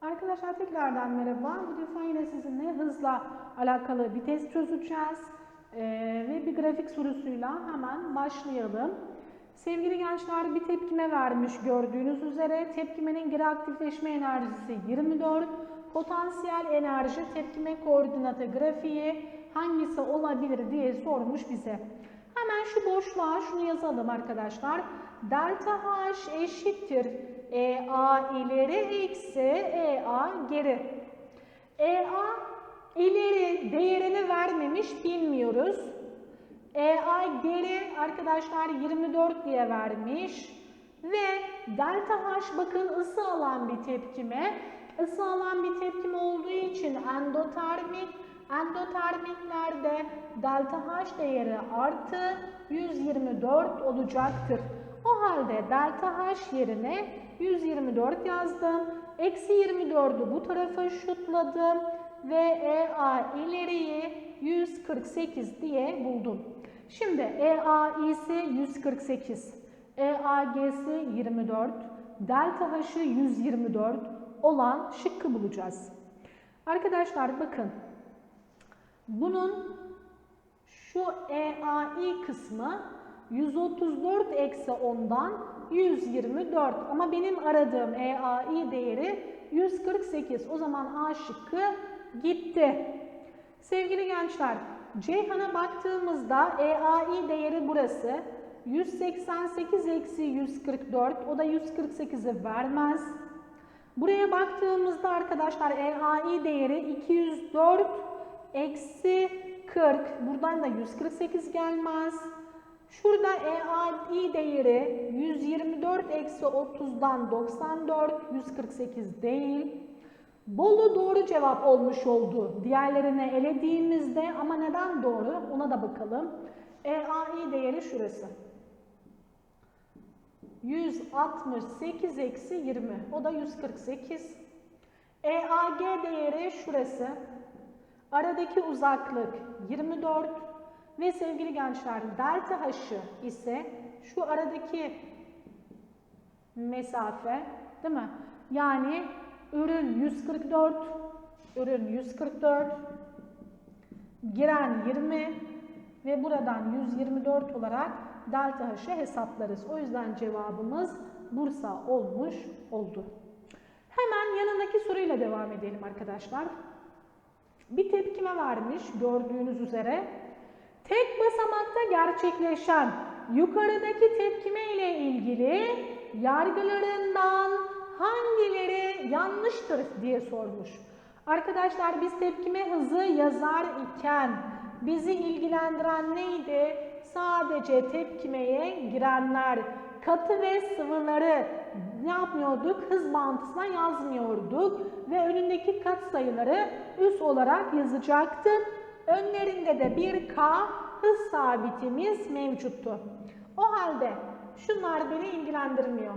Arkadaşlar tekrardan merhaba. Bu defa yine sizinle hızla alakalı bir test çözeceğiz. Ee, ve bir grafik sorusuyla hemen başlayalım. Sevgili gençler bir tepkime vermiş gördüğünüz üzere. Tepkimenin geri aktifleşme enerjisi 24. Potansiyel enerji tepkime koordinatı grafiği hangisi olabilir diye sormuş bize. Hemen şu boşluğa şunu yazalım arkadaşlar. Delta H eşittir EA ileri eksi EA geri. EA ileri değerini vermemiş bilmiyoruz. EA geri arkadaşlar 24 diye vermiş. Ve delta H bakın ısı alan bir tepkime. Isı alan bir tepkime olduğu için endotermik. Endotermiklerde delta H değeri artı 124 olacaktır. O halde delta H yerine 124 yazdım. Eksi 24'ü bu tarafa şutladım ve EA ileriyi 148 diye buldum. Şimdi EAI'si 148, EAG'si 24, delta H'ı 124 olan şıkkı bulacağız. Arkadaşlar bakın bunun şu EAI kısmı 134 eksi 10'dan 124 ama benim aradığım EAI değeri 148. O zaman A şıkkı gitti. Sevgili gençler, Ceyhan'a baktığımızda EAI değeri burası. 188 eksi 144, o da 148'i vermez. Buraya baktığımızda arkadaşlar EAI değeri 204 eksi 40. Buradan da 148 gelmez. Şurada EAI değeri 124 eksi 30'dan 94, 148 değil. Bolu doğru cevap olmuş oldu. Diğerlerine elediğimizde ama neden doğru ona da bakalım. EAI değeri şurası. 168 eksi 20 o da 148. EAG değeri şurası. Aradaki uzaklık 24 ve sevgili gençler delta H'ı ise şu aradaki mesafe değil mi? Yani ürün 144, ürün 144, giren 20 ve buradan 124 olarak delta H'ı hesaplarız. O yüzden cevabımız Bursa olmuş oldu. Hemen yanındaki soruyla devam edelim arkadaşlar. Bir tepkime vermiş gördüğünüz üzere. Tek basamakta gerçekleşen yukarıdaki tepkime ile ilgili yargılarından hangileri yanlıştır diye sormuş. Arkadaşlar biz tepkime hızı yazar iken bizi ilgilendiren neydi? Sadece tepkimeye girenler, katı ve sıvıları ne yapmıyorduk? Hız bağıntısına yazmıyorduk ve önündeki kat sayıları üst olarak yazacaktık. Önlerinde de bir K hız sabitimiz mevcuttu. O halde şunlar beni ilgilendirmiyor.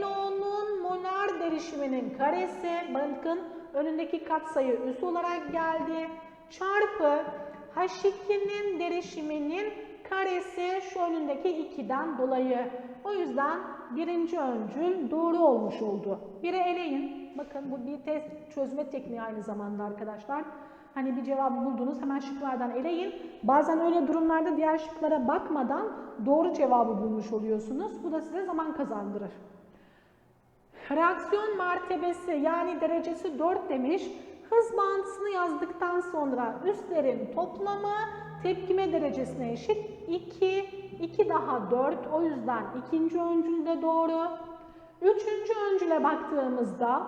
NO'nun molar derişiminin karesi, bakın önündeki katsayı üst olarak geldi. Çarpı H2'nin derişiminin karesi şu önündeki 2'den dolayı. O yüzden birinci öncül doğru olmuş oldu. Biri eleyin. Bakın bu bir test çözme tekniği aynı zamanda arkadaşlar. Hani bir cevabı buldunuz hemen şıklardan eleyin. Bazen öyle durumlarda diğer şıklara bakmadan doğru cevabı bulmuş oluyorsunuz. Bu da size zaman kazandırır. Reaksiyon mertebesi yani derecesi 4 demiş. Hız bağıntısını yazdıktan sonra üstlerin toplamı tepkime derecesine eşit 2. 2 daha 4 o yüzden ikinci öncül de doğru. Üçüncü öncüle baktığımızda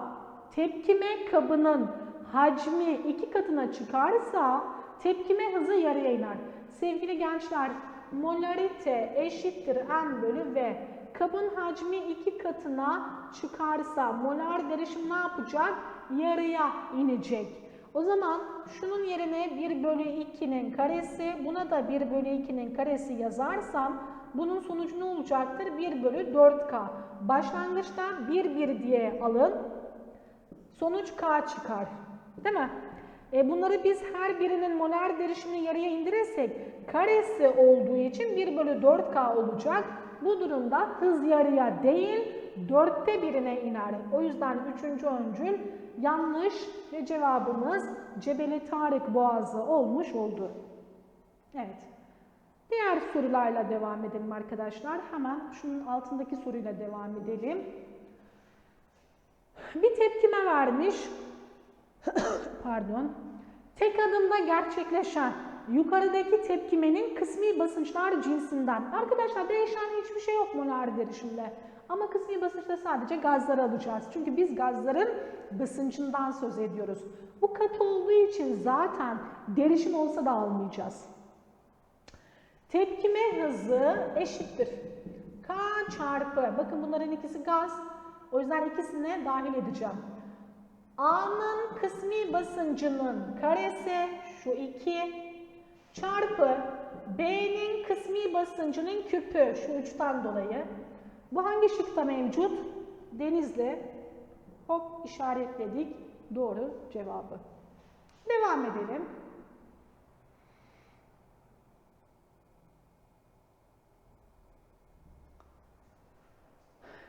tepkime kabının hacmi iki katına çıkarsa tepkime hızı yarıya iner. Sevgili gençler molarite eşittir n bölü v. Kabın hacmi iki katına çıkarsa molar derişim ne yapacak? Yarıya inecek. O zaman şunun yerine 1 bölü 2'nin karesi, buna da 1 bölü 2'nin karesi yazarsam bunun sonucu ne olacaktır? 1 bölü 4K. Başlangıçta 1 1 diye alın. Sonuç K çıkar. Değil mi? E bunları biz her birinin molar derişimini yarıya indirirsek karesi olduğu için 1 bölü 4K olacak. Bu durumda hız yarıya değil dörtte birine iner. O yüzden üçüncü öncül yanlış ve cevabımız Cebeli Tarık Boğazı olmuş oldu. Evet. Diğer sorularla devam edelim arkadaşlar. Hemen şunun altındaki soruyla devam edelim. Bir tepkime vermiş. Pardon. Tek adımda gerçekleşen yukarıdaki tepkimenin kısmi basınçlar cinsinden. Arkadaşlar değişen hiçbir şey yok molar derişimde. Ama kısmi basınçta sadece gazları alacağız. Çünkü biz gazların basıncından söz ediyoruz. Bu katı olduğu için zaten derişim olsa da almayacağız. Tepkime hızı eşittir. K çarpı, bakın bunların ikisi gaz. O yüzden ikisine dahil edeceğim. A'nın kısmi basıncının karesi şu 2 çarpı B'nin kısmi basıncının küpü şu 3'ten dolayı. Bu hangi şıkta mevcut? Denizli. Hop işaretledik. Doğru cevabı. Devam edelim.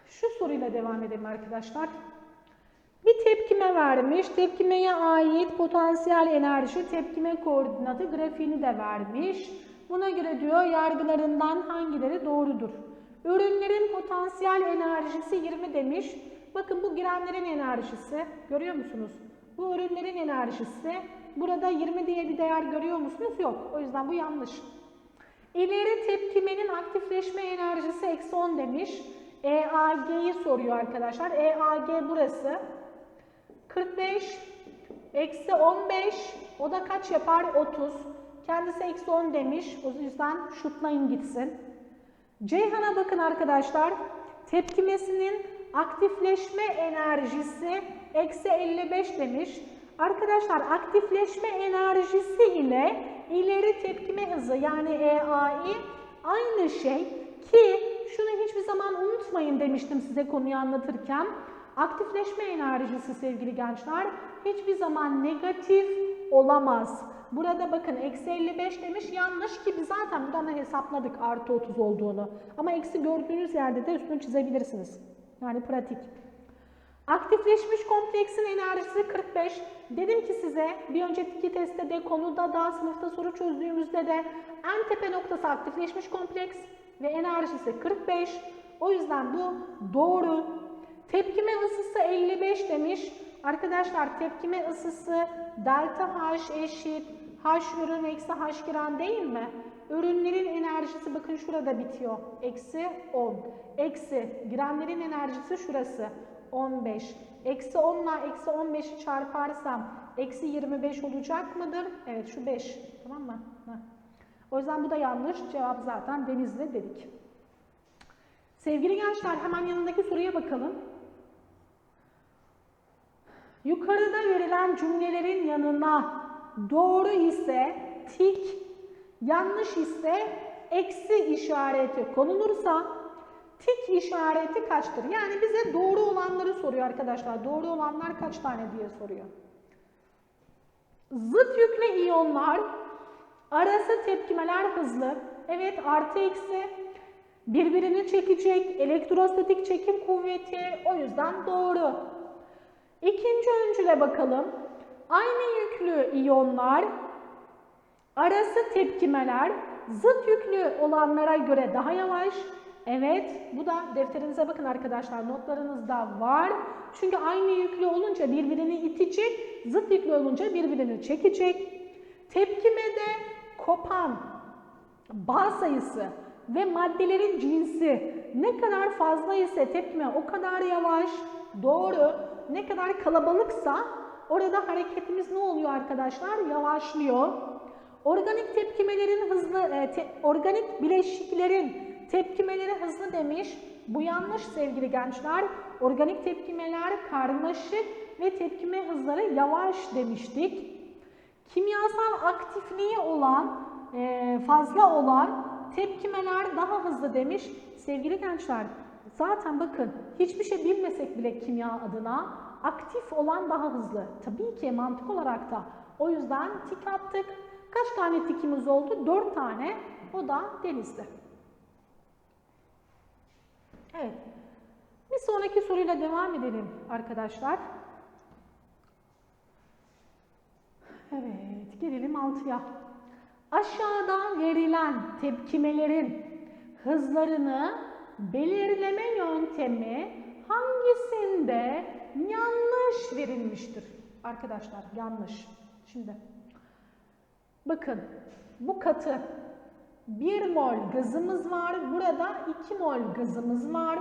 Şu soruyla devam edelim arkadaşlar. Bir tepkime vermiş. Tepkimeye ait potansiyel enerji, tepkime koordinatı grafiğini de vermiş. Buna göre diyor yargılarından hangileri doğrudur? Ürünlerin potansiyel enerjisi 20 demiş. Bakın bu girenlerin enerjisi. Görüyor musunuz? Bu ürünlerin enerjisi. Burada 20 diye bir değer görüyor musunuz? Yok. O yüzden bu yanlış. İleri tepkimenin aktifleşme enerjisi eksi 10 demiş. EAG'yi soruyor arkadaşlar. EAG burası. 45 eksi 15 o da kaç yapar? 30. Kendisi eksi 10 demiş. O yüzden şutlayın gitsin. Ceyhan'a bakın arkadaşlar. Tepkimesinin aktifleşme enerjisi eksi 55 demiş. Arkadaşlar aktifleşme enerjisi ile ileri tepkime hızı yani EAI aynı şey ki şunu hiçbir zaman unutmayın demiştim size konuyu anlatırken. Aktifleşme enerjisi sevgili gençler hiçbir zaman negatif olamaz. Burada bakın eksi 55 demiş yanlış ki biz zaten buradan da hesapladık artı 30 olduğunu. Ama eksi gördüğünüz yerde de üstünü çizebilirsiniz. Yani pratik. Aktifleşmiş kompleksin enerjisi 45. Dedim ki size bir önceki testte de konuda da sınıfta soru çözdüğümüzde de en tepe noktası aktifleşmiş kompleks ve enerjisi 45. O yüzden bu doğru. Tepkime ısısı 55 demiş. Arkadaşlar tepkime ısısı delta H eşit H ürün eksi H giren değil mi? Ürünlerin enerjisi bakın şurada bitiyor. Eksi 10. Eksi girenlerin enerjisi şurası. 15. Eksi 10 ile eksi 15'i çarparsam eksi 25 olacak mıdır? Evet şu 5. Tamam mı? Heh. O yüzden bu da yanlış. Cevap zaten denizli dedik. Sevgili gençler hemen yanındaki soruya bakalım. Yukarıda verilen cümlelerin yanına doğru ise tik, yanlış ise eksi işareti konulursa tik işareti kaçtır? Yani bize doğru olanları soruyor arkadaşlar. Doğru olanlar kaç tane diye soruyor. Zıt yüklü iyonlar arası tepkimeler hızlı. Evet artı eksi birbirini çekecek elektrostatik çekim kuvveti o yüzden doğru. İkinci öncüle bakalım. Aynı yüklü iyonlar arası tepkimeler zıt yüklü olanlara göre daha yavaş. Evet, bu da defterinize bakın arkadaşlar, notlarınızda var. Çünkü aynı yüklü olunca birbirini itecek, zıt yüklü olunca birbirini çekecek. Tepkimede kopan bağ sayısı ve maddelerin cinsi ne kadar fazla ise tepkime o kadar yavaş, doğru. Ne kadar kalabalıksa orada hareketimiz ne oluyor arkadaşlar? Yavaşlıyor. Organik tepkimelerin hızlı, e, te, organik bileşiklerin tepkimeleri hızlı demiş. Bu yanlış sevgili gençler. Organik tepkimeler karmaşık ve tepkime hızları yavaş demiştik. Kimyasal aktifliği olan, e, fazla olan tepkimeler daha hızlı demiş. Sevgili gençler, zaten bakın hiçbir şey bilmesek bile kimya adına aktif olan daha hızlı. Tabii ki mantık olarak da. O yüzden tik attık. Kaç tane tikimiz oldu? 4 tane. O da denizli. Evet. Bir sonraki soruyla devam edelim arkadaşlar. Evet, gelelim 6'ya. Aşağıda verilen tepkimelerin hızlarını belirleme yöntemi hangisinde yanlış verilmiştir? Arkadaşlar yanlış. Şimdi bakın bu katı 1 mol gazımız var. Burada 2 mol gazımız var.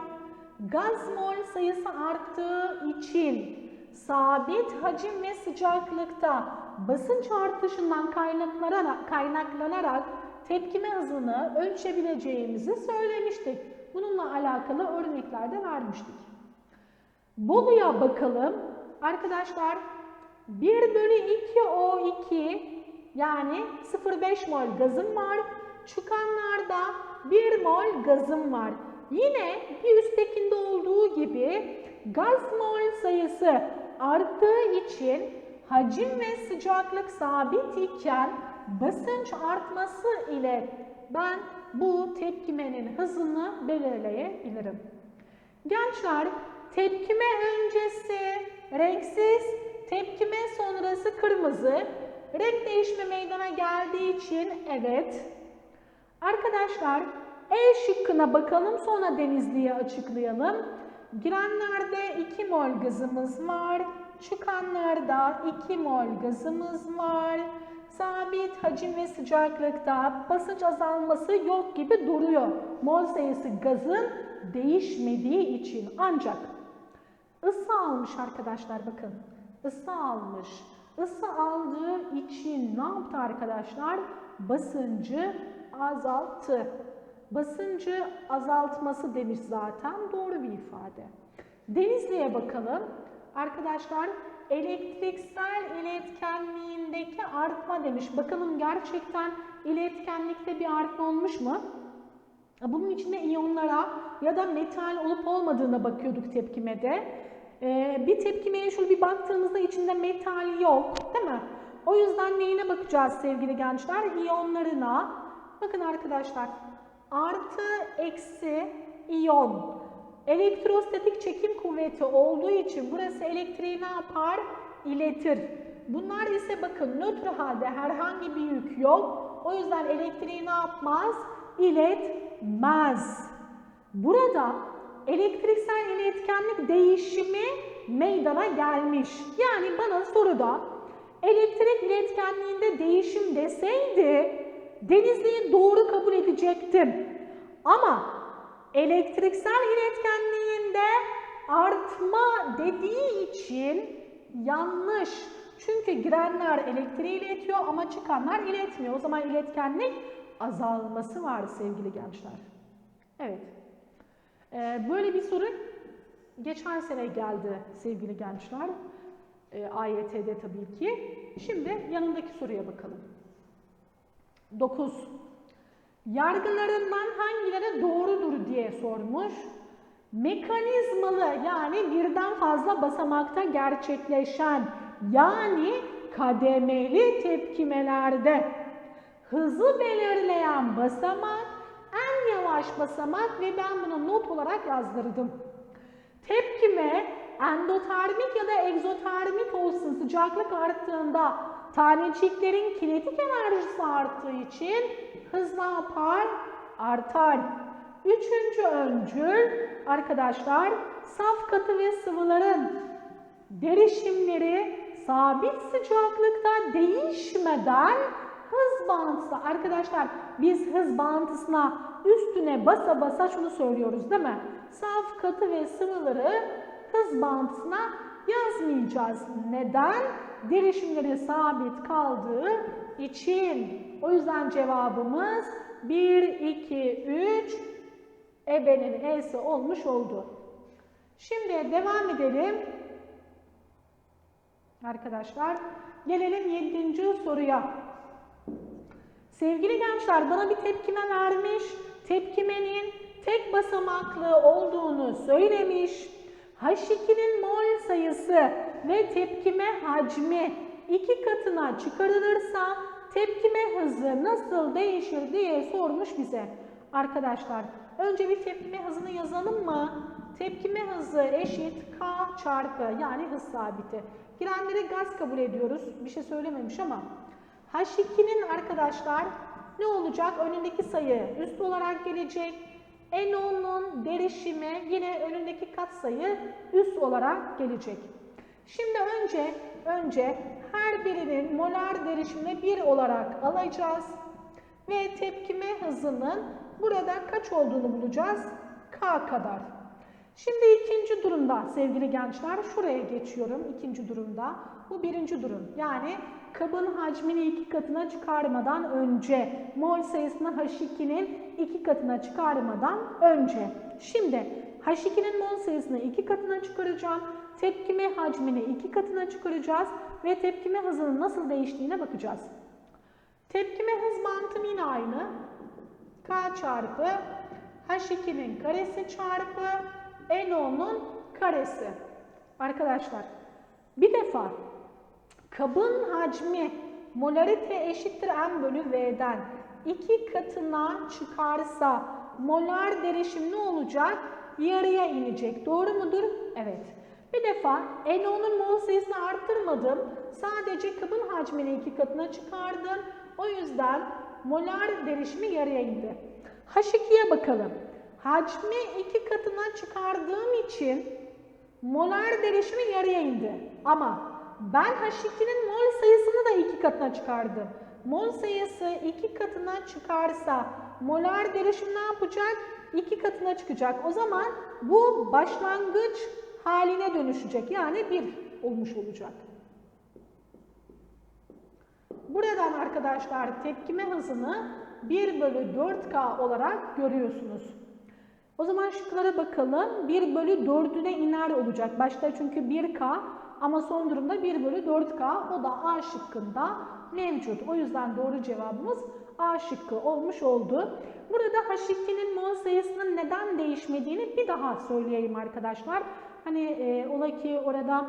Gaz mol sayısı arttığı için sabit hacim ve sıcaklıkta basınç artışından kaynaklanarak, kaynaklanarak tepkime hızını ölçebileceğimizi söylemiştik. Bununla alakalı örnekler de vermiştik. Bolu'ya bakalım. Arkadaşlar 1 bölü 2 O2 yani 0,5 mol gazım var. Çıkanlarda 1 mol gazım var. Yine bir üsttekinde olduğu gibi gaz mol sayısı arttığı için hacim ve sıcaklık sabit iken basınç artması ile ben bu tepkimenin hızını belirleyebilirim. Gençler tepkime öncesi renksiz, tepkime sonrası kırmızı. Renk değişme meydana geldiği için evet. Arkadaşlar E şıkkına bakalım sonra Denizli'ye açıklayalım. Girenlerde 2 mol gazımız var. Çıkanlarda 2 mol gazımız var. Sabit hacim ve sıcaklıkta basınç azalması yok gibi duruyor. Mol sayısı gazın değişmediği için ancak ısı almış arkadaşlar bakın. Isı almış. Isı aldığı için ne yaptı arkadaşlar? Basıncı azalttı. Basıncı azaltması demiş zaten doğru bir ifade. Denizli'ye bakalım. Arkadaşlar elektriksel iletkenliğindeki artma demiş. Bakalım gerçekten iletkenlikte bir artma olmuş mu? Bunun içinde iyonlara ya da metal olup olmadığına bakıyorduk tepkimede. Ee, bir tepkimeye şöyle bir baktığımızda içinde metal yok değil mi? O yüzden neyine bakacağız sevgili gençler? İyonlarına. Bakın arkadaşlar artı eksi iyon. Elektrostatik çekim kuvveti olduğu için burası elektriği ne yapar? İletir. Bunlar ise bakın nötr halde herhangi bir yük yok. O yüzden elektriği ne yapmaz? İletmez. Burada elektriksel iletkenlik değişimi meydana gelmiş. Yani bana soruda elektrik iletkenliğinde değişim deseydi Denizli'yi doğru kabul edecektim. Ama elektriksel iletkenliğinde artma dediği için yanlış. Çünkü girenler elektriği iletiyor ama çıkanlar iletmiyor. O zaman iletkenlik azalması var sevgili gençler. Evet. Ee, böyle bir soru geçen sene geldi sevgili gençler. Ee, AYT'de tabii ki. Şimdi yanındaki soruya bakalım. 9. Yargılarından hangileri doğrudur diye sormuş. Mekanizmalı yani birden fazla basamakta gerçekleşen yani kademeli tepkimelerde hızı belirleyen basamak en yavaş basamak ve ben bunu not olarak yazdırdım. Tepkime endotermik ya da egzotermik olsun sıcaklık arttığında taneciklerin kinetik enerjisi arttığı için hız ne yapar? Artar. Üçüncü öncül arkadaşlar saf katı ve sıvıların derişimleri sabit sıcaklıkta değişmeden hız bağıntısı. Arkadaşlar biz hız bağıntısına üstüne basa basa şunu söylüyoruz değil mi? Saf katı ve sıvıları hız bağıntısına yazmayacağız. Neden? Derişimleri sabit kaldığı için. O yüzden cevabımız 1, 2, 3 ebenin e'si olmuş oldu. Şimdi devam edelim. Arkadaşlar gelelim 7. soruya. Sevgili gençler bana bir tepkime vermiş. Tepkimenin tek basamaklı olduğunu söylemiş. H2'nin mol sayısı ve tepkime hacmi iki katına çıkarılırsa tepkime hızı nasıl değişir diye sormuş bize. Arkadaşlar önce bir tepkime hızını yazalım mı? tepkime hızı eşit K çarpı yani hız sabiti. Girenlere gaz kabul ediyoruz. Bir şey söylememiş ama H2'nin arkadaşlar ne olacak? Önündeki sayı üst olarak gelecek. NO'nun derişimi yine önündeki katsayı üst olarak gelecek. Şimdi önce önce her birinin molar derişimini 1 olarak alacağız ve tepkime hızının burada kaç olduğunu bulacağız? K kadar. Şimdi ikinci durumda sevgili gençler şuraya geçiyorum ikinci durumda. Bu birinci durum. Yani kabın hacmini iki katına çıkarmadan önce mol sayısını H2'nin iki katına çıkarmadan önce. Şimdi H2'nin mol sayısını iki katına çıkaracağım. Tepkime hacmini iki katına çıkaracağız ve tepkime hızının nasıl değiştiğine bakacağız. Tepkime hız mantım yine aynı. K çarpı H2'nin karesi çarpı NO'nun karesi. Arkadaşlar bir defa kabın hacmi molarite eşittir M bölü V'den iki katına çıkarsa molar derişim ne olacak? Yarıya inecek. Doğru mudur? Evet. Bir defa NO'nun mol sayısını arttırmadım. Sadece kabın hacmini iki katına çıkardım. O yüzden molar derişimi yarıya indi. H2'ye bakalım. Hacmi iki katına çıkardığım için molar derişimi yarıya indi. Ama ben H2'nin mol sayısını da iki katına çıkardım. Mol sayısı iki katına çıkarsa molar derişim ne yapacak? İki katına çıkacak. O zaman bu başlangıç haline dönüşecek. Yani bir olmuş olacak. Buradan arkadaşlar tepkime hızını 1 bölü 4K olarak görüyorsunuz. O zaman şıklara bakalım. 1 bölü 4'üne iner olacak. Başta çünkü 1K ama son durumda 1 bölü 4K. O da A şıkkında mevcut. O yüzden doğru cevabımız A şıkkı olmuş oldu. Burada H2'nin mol sayısının neden değişmediğini bir daha söyleyeyim arkadaşlar. Hani e, ola ki orada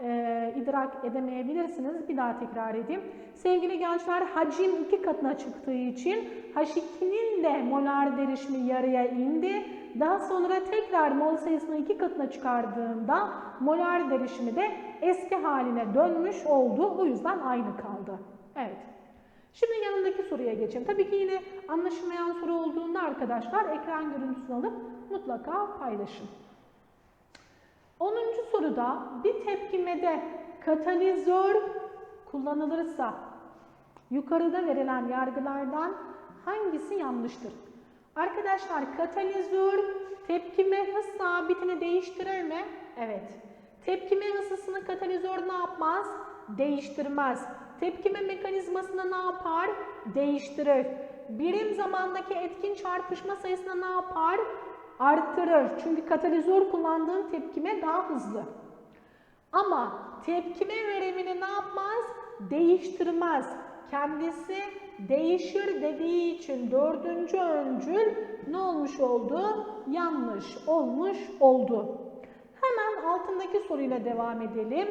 e, idrak edemeyebilirsiniz. Bir daha tekrar edeyim. Sevgili gençler hacim iki katına çıktığı için H2'nin de molar derişimi yarıya indi. Daha sonra tekrar mol sayısını iki katına çıkardığımda molar derişimi de eski haline dönmüş oldu. O yüzden aynı kaldı. Evet. Şimdi yanındaki soruya geçelim. Tabii ki yine anlaşılmayan soru olduğunda arkadaşlar ekran görüntüsünü alıp mutlaka paylaşın. 10. soruda bir tepkimede katalizör kullanılırsa yukarıda verilen yargılardan hangisi yanlıştır? Arkadaşlar katalizör tepkime hız sabitini değiştirir mi? Evet. Tepkime ısısını katalizör ne yapmaz? Değiştirmez. Tepkime mekanizmasını ne yapar? Değiştirir. Birim zamandaki etkin çarpışma sayısını ne yapar? Artırır. Çünkü katalizör kullandığım tepkime daha hızlı. Ama tepkime verimini ne yapmaz? Değiştirmez. Kendisi değişir dediği için dördüncü öncül ne olmuş oldu? Yanlış olmuş oldu. Hemen altındaki soruyla devam edelim.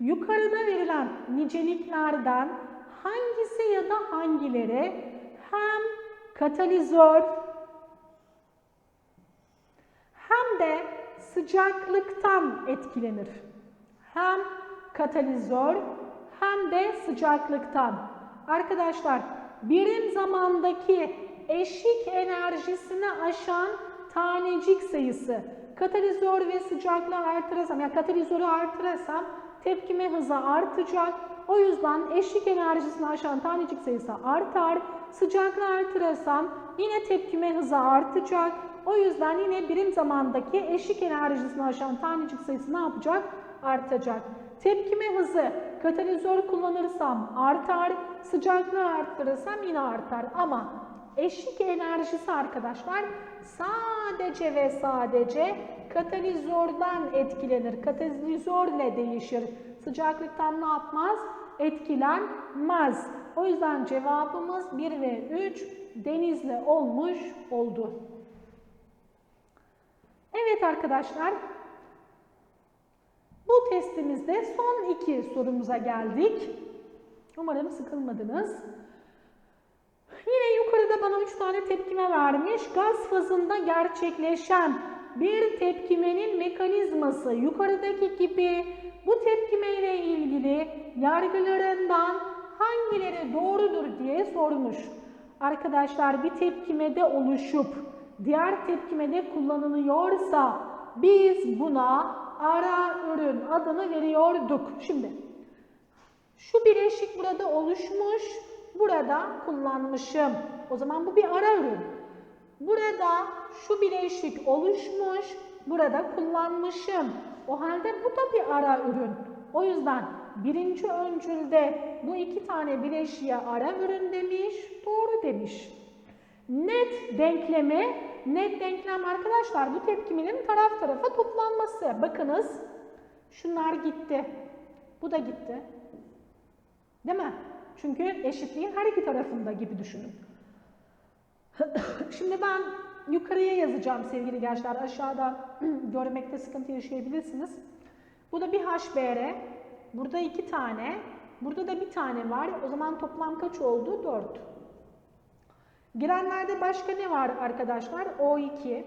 Yukarıda verilen niceliklerden hangisi ya da hangileri hem katalizör hem de sıcaklıktan etkilenir. Hem katalizör hem de sıcaklıktan. Arkadaşlar birim zamandaki eşik enerjisini aşan tanecik sayısı. Katalizör ve sıcaklığı artırırsam, yani katalizörü artırırsam tepkime hızı artacak. O yüzden eşik enerjisini aşan tanecik sayısı artar. Sıcaklığı artırırsam yine tepkime hızı artacak. O yüzden yine birim zamandaki eşik enerjisini aşan tanecik sayısı ne yapacak? Artacak. Tepkime hızı katalizör kullanırsam artar, sıcaklığı arttırırsam yine artar. Ama eşik enerjisi arkadaşlar sadece ve sadece katalizörden etkilenir. Katalizörle değişir. Sıcaklıktan ne yapmaz? Etkilenmez. O yüzden cevabımız 1 ve 3 denizle olmuş oldu. Evet arkadaşlar. Bu testimizde son iki sorumuza geldik. Umarım sıkılmadınız. Yine yukarıda bana 3 tane tepkime vermiş. Gaz fazında gerçekleşen bir tepkimenin mekanizması yukarıdaki gibi bu tepkime ile ilgili yargılarından hangileri doğrudur diye sormuş. Arkadaşlar bir tepkimede oluşup diğer tepkimede kullanılıyorsa biz buna ara ürün adını veriyorduk. Şimdi şu bileşik burada oluşmuş, burada kullanmışım. O zaman bu bir ara ürün. Burada şu bileşik oluşmuş, burada kullanmışım. O halde bu da bir ara ürün. O yüzden birinci öncülde bu iki tane bileşiğe ara ürün demiş, doğru demiş. Net denklemi, net denklem arkadaşlar bu tepkiminin taraf tarafa toplanması. Bakınız şunlar gitti, bu da gitti. Değil mi? Çünkü eşitliğin her iki tarafında gibi düşünün. Şimdi ben yukarıya yazacağım sevgili gençler. Aşağıda görmekte sıkıntı yaşayabilirsiniz. Bu da bir HBr. Burada iki tane. Burada da bir tane var. O zaman toplam kaç oldu? 4. Girenlerde başka ne var arkadaşlar? O2.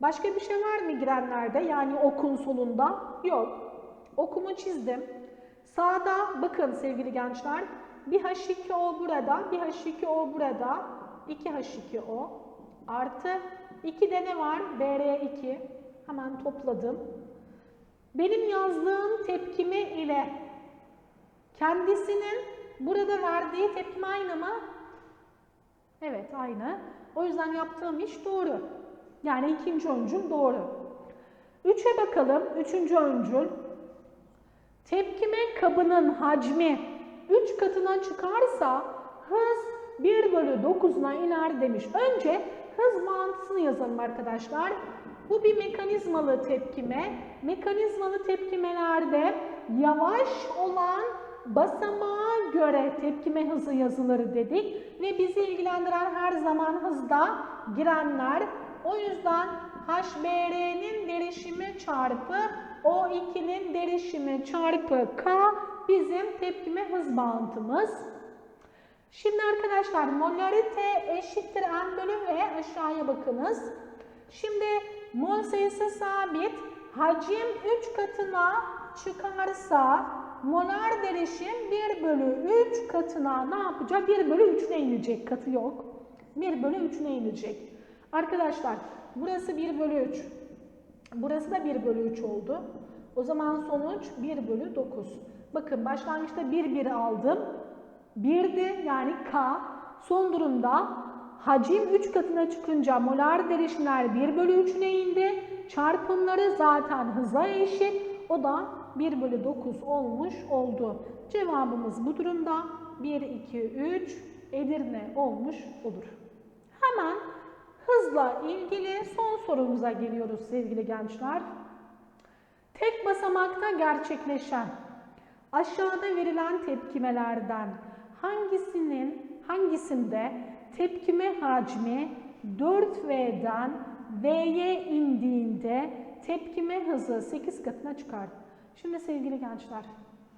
Başka bir şey var mı girenlerde? Yani okun solunda? Yok. Okumu çizdim. Sağda bakın sevgili gençler. Bir H2O burada, bir H2O burada. 2H2O artı 2 de ne var? Br2. Hemen topladım. Benim yazdığım tepkime ile kendisinin burada verdiği tepkime aynı mı? Evet aynı. O yüzden yaptığım iş doğru. Yani ikinci öncül doğru. Üçe bakalım. Üçüncü öncül. Tepkime kabının hacmi 3 katına çıkarsa hız 1 bölü 9'una iner demiş. Önce hız mantısını yazalım arkadaşlar. Bu bir mekanizmalı tepkime. Mekanizmalı tepkimelerde yavaş olan basamağa göre tepkime hızı yazılır dedik. Ve bizi ilgilendiren her zaman hızda girenler. O yüzden HBR'nin derişimi çarpı O2'nin derişimi çarpı K bizim tepkime hız bağıntımız. Şimdi arkadaşlar molarite eşittir M bölü V aşağıya bakınız. Şimdi mol sayısı sabit. Hacim 3 katına çıkarsa molar derişim 1 bölü 3 katına ne yapacak? 1 bölü 3'üne inecek. Katı yok. 1 bölü 3'üne inecek. Arkadaşlar burası 1 bölü 3. Burası da 1 bölü 3 oldu. O zaman sonuç 1 bölü 9. Bakın başlangıçta 1 1 aldım. 1'di yani K. Son durumda hacim 3 katına çıkınca molar derişimler 1 bölü 3'üne indi. Çarpımları zaten hıza eşit. O da 1 bölü 9 olmuş oldu. Cevabımız bu durumda 1, 2, 3 Edirne olmuş olur. Hemen hızla ilgili son sorumuza geliyoruz sevgili gençler. Tek basamakta gerçekleşen aşağıda verilen tepkimelerden hangisinin hangisinde tepkime hacmi 4V'den V'ye indiğinde tepkime hızı 8 katına çıkar. Şimdi sevgili gençler,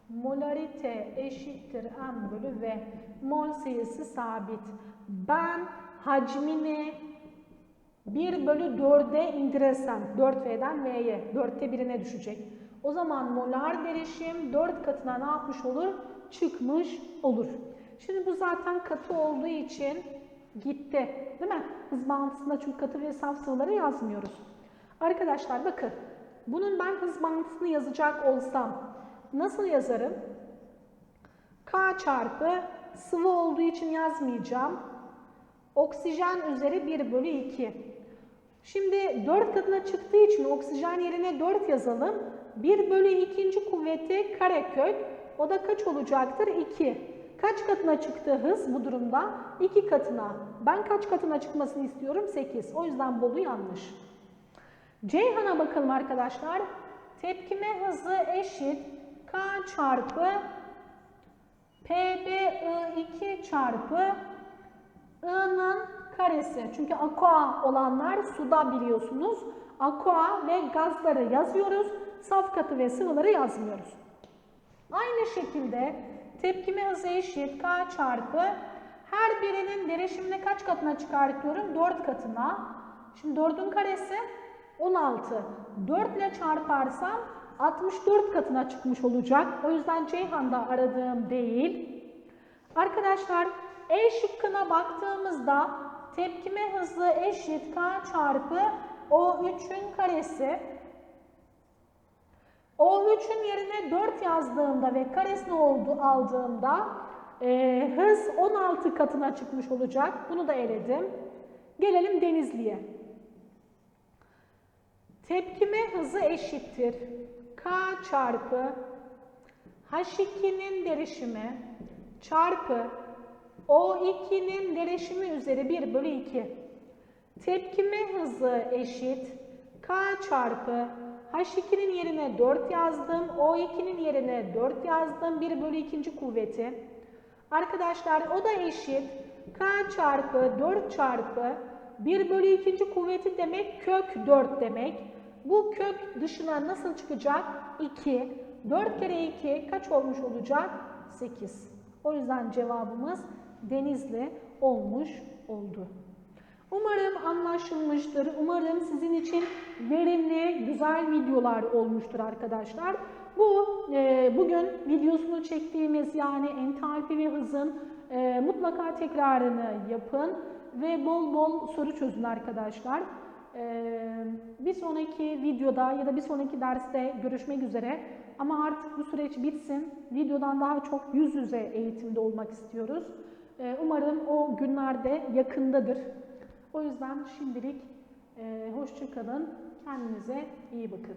molarite eşittir M bölü V. Mol sayısı sabit. Ben hacmini 1 bölü 4'e indiresem 4V'den V'ye 4'te 1'ine düşecek. O zaman molar derişim 4 katına ne yapmış olur? Çıkmış olur. Şimdi bu zaten katı olduğu için gitti. Değil mi? Hız bağıntısında çünkü katı ve saf sıvıları yazmıyoruz. Arkadaşlar bakın. Bunun ben hız bağıntısını yazacak olsam nasıl yazarım? K çarpı sıvı olduğu için yazmayacağım. Oksijen üzeri 1 bölü 2. Şimdi 4 katına çıktığı için oksijen yerine 4 yazalım. 1 bölü 2. kuvveti karekök. O da kaç olacaktır? 2. Kaç katına çıktı hız bu durumda? 2 katına. Ben kaç katına çıkmasını istiyorum? 8. O yüzden Bolu yanlış. Ceyhan'a bakalım arkadaşlar. Tepkime hızı eşit K çarpı PbI2 çarpı I'nın karesi. Çünkü aqua olanlar suda biliyorsunuz. Aqua ve gazları yazıyoruz. Saf katı ve sıvıları yazmıyoruz. Aynı şekilde tepkime hızı eşit K çarpı Her birinin derişimini kaç katına çıkartıyorum? 4 katına. Şimdi 4'ün karesi 16. 4 ile çarparsam 64 katına çıkmış olacak. O yüzden Ceyhan'da aradığım değil. Arkadaşlar E şıkkına baktığımızda tepkime hızı eşit K çarpı O3'ün karesi. O3'ün yerine 4 yazdığımda ve karesini oldu aldığımda e, hız 16 katına çıkmış olacak. Bunu da eledim. Gelelim Denizli'ye. Tepkime hızı eşittir. K çarpı H2'nin derişimi çarpı O2'nin derişimi üzeri 1 bölü 2. Tepkime hızı eşit K çarpı H2'nin yerine 4 yazdım. O2'nin yerine 4 yazdım. 1 bölü 2. kuvveti. Arkadaşlar o da eşit. K çarpı 4 çarpı 1 bölü 2. kuvveti demek kök 4 demek. Bu kök dışına nasıl çıkacak? 2. 4 kere 2 kaç olmuş olacak? 8. O yüzden cevabımız Denizli olmuş oldu. Umarım anlaşılmıştır. Umarım sizin için verimli, güzel videolar olmuştur arkadaşlar. Bu e, bugün videosunu çektiğimiz yani entalpi ve hızın e, mutlaka tekrarını yapın ve bol bol soru çözün arkadaşlar. E, bir sonraki videoda ya da bir sonraki derste görüşmek üzere. Ama artık bu süreç bitsin. Videodan daha çok yüz yüze eğitimde olmak istiyoruz. E, umarım o günlerde yakındadır. O yüzden şimdilik e, hoşça kalın. Kendinize iyi bakın.